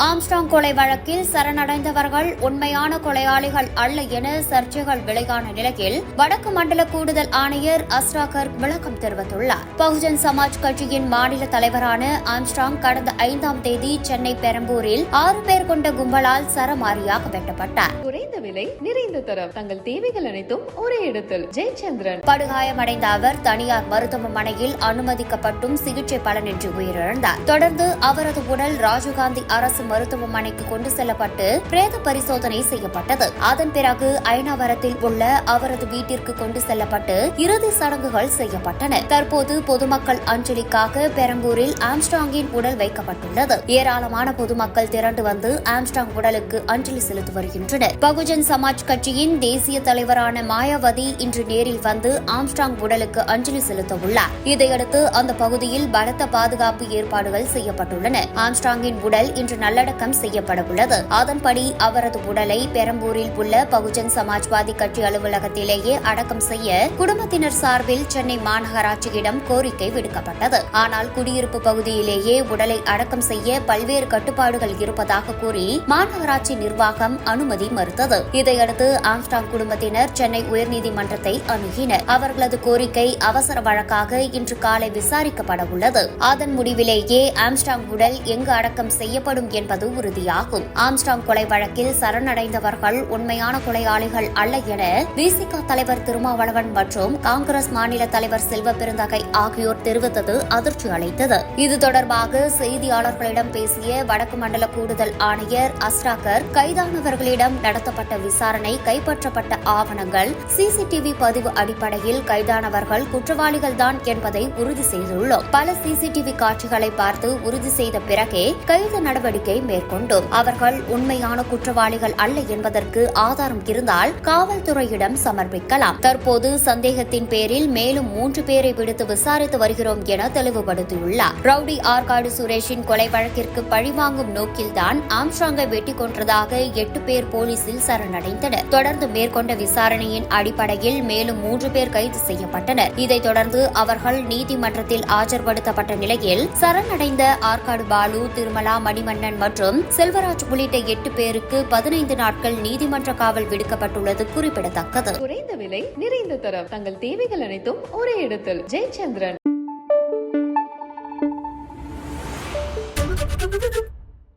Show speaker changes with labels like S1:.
S1: Armstrong கொலை வழக்கில் சரணடைந்தவர்கள் உண்மையான கொலையாளிகள் அல்ல என சர்ச்சைகள் வெளியான நிலையில் வடக்கு மண்டல கூடுதல் ஆணையர் அஸ்ராகர் விளக்கம் தெரிவித்துள்ளார். பகுஜன் சமாஜ் கட்சியின் மாநில தலைவரான ஆம்ஸ்ட்ராங் கடந்த ஐந்தாம் தேதி சென்னை பெரம்பூரில் ஆறு பேர் கொண்ட கும்பலால் சரமாரியாக வெட்டப்பட்டார்.
S2: குறைந்த விலை நிறைந்த தரம். தங்கள் தேவைகள் அனைத்தும் ஒரே இடத்தில். ஜெயச்சந்திரன்.
S1: படுகாயமடைந்த அவர் தனியார் மருத்துவமனையில் அனுமதிக்கப்பட்டும் சிகிச்சை பலனின்றி உயிரிழந்தார். தொடர்ந்து அவரது உடல் ராஜீவ்காந்தி அரசு மருத்துவமனைக்கு கொண்டு செல்லப்பட்டு பிரேத பரிசோதனை செய்யப்பட்டது. அதன் பிறகு ஐநாவரத்தில் உள்ள அவரது வீட்டிற்கு கொண்டு செல்லப்பட்டு இறுதி சடங்குகள் செய்யப்பட்டன. தற்போது பொதுமக்கள் அஞ்சலிக்காக பெரம்பூரில் ஆம்ஸ்டாங்கின் உடல் வைக்கப்பட்டுள்ளது. ஏராளமான பொதுமக்கள் திரண்டு வந்து ஆம்ஸ்டாங் உடலுக்கு அஞ்சலி செலுத்தி வருகின்றனர். பகுஜன் சமாஜ் கட்சியின் தேசிய தலைவரான மாயாவதி இன்று நேரில் வந்து ஆம்ஸ்டாங் உடலுக்கு அஞ்சலி செலுத்த உள்ளார். இதையடுத்து அந்த பகுதியில் பலத்த பாதுகாப்பு ஏற்பாடுகள் செய்யப்பட்டுள்ளன. ஆம்ஸ்டாங்கின் உடல் இன்று நல்ல நல்லடக்கம் செய்யப்பட உள்ளது அதன்படி அவரது உடலை பெரம்பூரில் உள்ள பகுஜன் சமாஜ்வாதி கட்சி அலுவலகத்திலேயே அடக்கம் செய்ய குடும்பத்தினர் சார்பில் சென்னை மாநகராட்சியிடம் கோரிக்கை விடுக்கப்பட்டது. ஆனால் குடியிருப்பு பகுதியிலேயே உடலை அடக்கம் செய்ய பல்வேறு கட்டுப்பாடுகள் இருப்பதாக கூறி மாநகராட்சி நிர்வாகம் அனுமதி மறுத்தது. இதையடுத்து ஆம்ஸ்டாங் குடும்பத்தினர் சென்னை உயர்நீதிமன்றத்தை அணுகினர். அவர்களது கோரிக்கை அவசர வழக்காக இன்று காலை விசாரிக்கப்பட உள்ளது அதன் முடிவிலேயே ஆம்ஸ்டாங் உடல் எங்கு அடக்கம் செய்யப்படும் என்பது உறுதியாகும். ஆம்ஸ்டாங் கொலை வழக்கில் சரணடைந்தவர்கள் உண்மையான கொலையாளிகள் அல்ல என விசிக தலைவர் திருமாவளவன் மற்றும் காங்கிரஸ் மாநில தலைவர் செல்வ பெருந்தகை ஆகியோர் தெரிவித்தது அதிர்ச்சி அளித்தது. இது தொடர்பாக செய்தியாளர்களிடம் பேசிய வடக்கு மண்டல கூடுதல் ஆணையர் அஸ்ராகர் கைதானவர்களிடம் நடத்தப்பட்ட விசாரணை கைப்பற்றப்பட்ட ஆவணங்கள் சிசிடிவி பதிவு அடிப்படையில் கைதானவர்கள் குற்றவாளிகள்தான் என்பதை உறுதி செய்துள்ளோம். பல சிசிடிவி காட்சிகளை பார்த்து உறுதி செய்த பிறகே கைது நடவடிக்கை மேற்கொண்டோம். அவர்கள் உண்மையான குற்றவாளிகள் அல்ல என்பதற்கு ஆதாரம் இருந்தால் காவல்துறையிடம் சமர்ப்பிக்கலாம். தற்போது சந்தேகத்தின் பேரில் மேலும் மூன்று பேரை விடுத்து விசாரித்து வருகிறோம் என தெளிவுபடுத்தியுள்ளார். ரவுடி ஆற்காடு சுரேஷின் கொலை வழக்கிற்கு பழிவாங்கும் நோக்கில்தான் ஆம்ஸ்ட்ராங்கை வெட்டிக் கொன்றதாக எட்டு பேர் போலீசில் சரணடைந்தனர். தொடர்ந்து மேற்கொண்ட விசாரணையின் அடிப்படையில் மேலும் மூன்று பேர் கைது செய்யப்பட்டனர். இதைத் தொடர்ந்து அவர்கள் நீதிமன்றத்தில் ஆஜர்படுத்தப்பட்ட நிலையில் சரணடைந்த ஆற்காடு பாலு திருமலா மணிமன்னன் மற்றும் செல்வராஜ் உள்ளிட்ட எட்டு பேருக்கு பதினைந்து நாட்கள் நீதிமன்ற காவல் விடுக்கப்பட்டுள்ளது குறிப்பிடத்தக்கது.
S2: குறைந்த விலை நிறைந்த தரம். தங்கள் தேவைகள் அனைத்தும் ஒரே இடத்தில். ஜெயச்சந்திரன்.